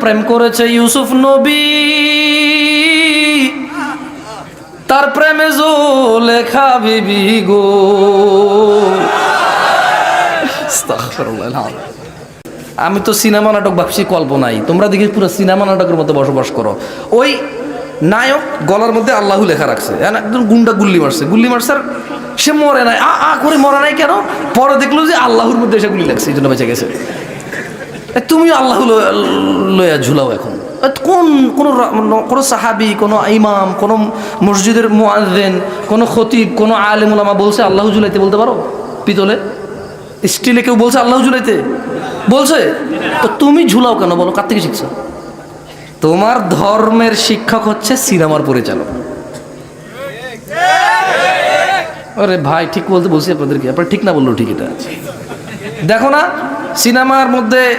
প্রেম করেছে ইউসুফ নবী। তার প্রেমে জো লেখা বিবি গো। আমি তো সিনেমা নাটক ভাবছি কল্পনাই তোমরা দেখি পুরো সিনেমা নাটকের মধ্যে বসবাস করো। ওই নায়ক গলার মধ্যে আল্লাহু লেখা রাখছে। এখন একজন গুন্ডা গুল্লি মারছে। গুল্লি মারছে সে মরে নাই। আ, করে মরে নাই কেন? পরে দেখল যে আল্লাহর মধ্যে এসে গুলি লাগছে, এই জন্য বেঁচে গেছে। তুমিও আল্লাহ ল- লইয়া ঝুলাও এখন। কোন কোন কোনো সাহাবি, কোনো ইমাম, কোনো মসজিদের মুআজ্জিন কোনো খতিব, কোনো আলেম ওলামা বলছে আল্লাহ ঝুলাইতে বলতে পারো? পিতলে? স্টিলে কেউ বলছে আল্লাহ ঝুলাইতে? বলছে? তো তুমি ঝুলাও কেন? বলো, কার থেকে শিখছো? তোমার ধর্মের শিক্ষক হচ্ছে সিনেমার পরিচালক। আরে ভাই, ঠিক বলতে বলছি আপনাদেরকে, আপনার ঠিক না বলল ঠিক এটা। দেখো না, সিনেমার মধ্যে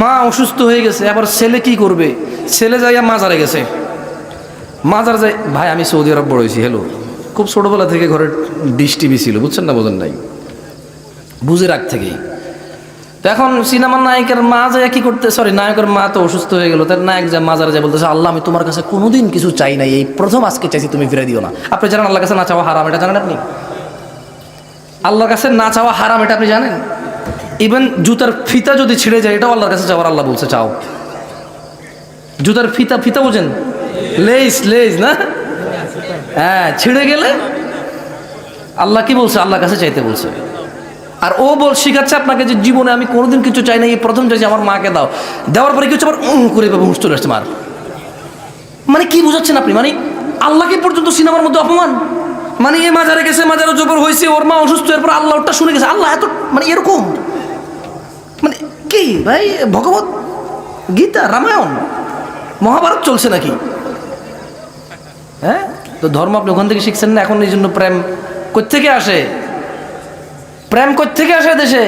মা অসুস্থ হয়ে গেছে, আবার ছেলে কি করবে? ছেলে যাইয়া মাজারে গেছে। মাজার যাই ভাই, আমি সৌদি আরব বড় হয়েছি হ্যালো খুব ছোটোবেলা থেকে ঘরে ডিশ টিভি ছিল, বুঝছেন না, বোঝেন নাই? বুঝে রাখ থেকেই। তো এখন সিনেমার নায়কের মা যায় কি করতে সরি নায়কের মা তো অসুস্থ হয়ে গেল, তার নায়ক যা মাজারে যায় বলতেছে, আল্লাহ, আমি তোমার কাছে কোনোদিন কিছু চাই নাই, এই প্রথম আজকে চাইছি তুমি ফিরে দিও না। আপনি জানেন আল্লাহর কাছে না চাওয়া হারাম, এটা জানেন আপনি? আল্লাহর কাছে না চাওয়া হারাম, এটা আপনি জানেন? ইভেন জুতার ফিতা যদি ছিঁড়ে যায়, এটাও আল্লাহর কাছে চাওয়ার আল্লাহ বলছে, চাও। জুতার ফিতা ফিতা বোঝেন? লেস লেস না? হ্যাঁ ছিঁড়ে গেলে আল্লাহ কি বলছে? আল্লাহর কাছে চাইতে বলছে। আর ও বল, শিখাচ্ছে আপনাকে যে জীবনে আমি কোনোদিন কিছু চাই না, এই প্রথম চাইছি আমার মাকে দাও। দেওয়ার পরে কিছু আবার উম করে এভাবে হুঁশ চলে আসছে মার। মানে কি বুঝাচ্ছেন আপনি? মানে আল্লাহকে পর্যন্ত সিনেমার মধ্যে অপমান? মানে এ মাজারে গেছে, মাজারে জবর হয়েছে ওর মা অসুস্থ, এরপর আল্লাহ ওটা শুনে গেছে। আল্লাহ এত মানে এরকম। মানে কি ভাই, ভগবত গীতা, রামায়ণ, মহাভারত চলছে নাকি? হ্যাঁ? তো ধর্ম আপনি ওখান থেকে শিখছেন না, এখন এই জন্য প্রেম কোথেকে আসে? প্রেম কোথেকে আসে দেশে?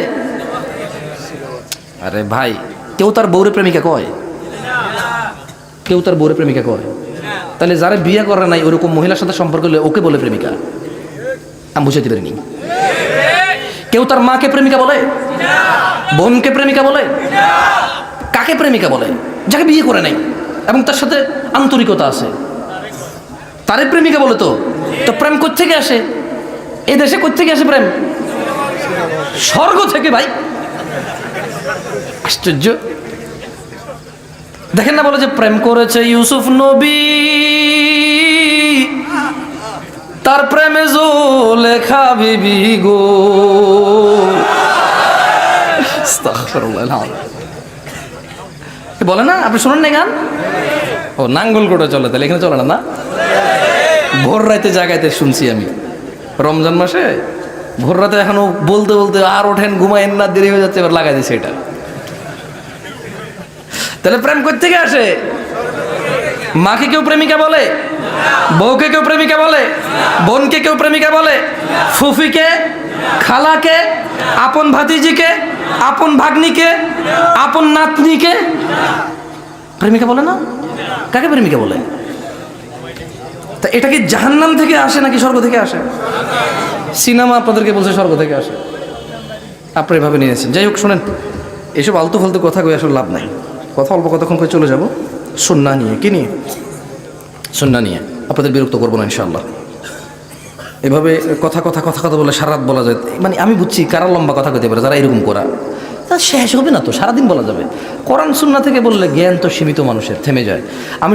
আরে ভাই, কেউ তার বউরে প্রেমিকা কয়? কেউ তার বৌরে প্রেমিকা কয়? তাহলে যারা বিয়ে করে নাই, ওরকম মহিলার সাথে সম্পর্ক হলে ওকে বলে প্রেমিকা? আমি বুঝাতে পারিনি। কেউ তার মাকে প্রেমিকা বলে? বোনকে প্রেমিকা বলে? কাকে প্রেমিকা বলে? যাকে বিয়ে করে নাই। এবং তার সাথে আন্তরিকতা আছে। তারে প্রেমিকা বলে তো? তো প্রেম কোথেকে আসে? এই দেশে কোথেকে আসে প্রেম? স্বর্গ থেকে ভাই। আশ্চর্য। দেখেন না বলে যে প্রেম করেছে ইউসুফ নবী। তার প্রেমে জো লেখা বিবি গো। এ বলে না? আপনি শুনুন না গান? ও, নাঙ্গল কোটা চলে, তাহলে এখানে চলে না না? ভোর রাতে জায়গাতে শুনছি আমি। রমজান মাসে ভোর রাতে এখনও বলতে বলতে আর ওঠেন, ঘুমায়েন না, দেরি হয়ে যাচ্ছে, এবার লাগাই দিছে এটা। তাহলে প্রেম থেকে আসে? মাকে কেউ প্রেমিকা বলে? বউকে কেউ প্রেমিকা বলে? বোনকে কেউ প্রেমিকা বলে? ফুফিকে? খালাকে? আপন ভাতিজিকে? আপন ভাগ্নিকে, আপন নাতনিকে? প্রেমিকা বলে না? কাকে প্রেমিকা বলে? তা এটা কি জাহান্নাম থেকে আসে নাকি স্বর্গ থেকে আসে? সিনেমা আপনাদেরকে বলছে স্বর্গ থেকে আসে। আপনি এভাবে নিয়েছেন। যাই হোক, শোনেন, এসব আলতু ফালতু কথা কই আসলে লাভ নাই। কথা অল্প কতক্ষণ করে চলে যাব? সন্না নিয়ে। কি নিয়ে? সন্না নিয়ে। আপনাদের বিরক্ত করব না ইনশাল্লাহ এভাবে কথা কথা কথা কথা বলে সারাত বলা যায়। মানে আমি বুঝছি কারা লম্বা কথা কইতে পারে, যারা এরকম করা। তা শেষ হবে না তো, সারাদিন বলা যাবে। কোরআন, সুন্না থেকে বললে জ্ঞান তো সীমিত মানুষের, থেমে যায়। আমি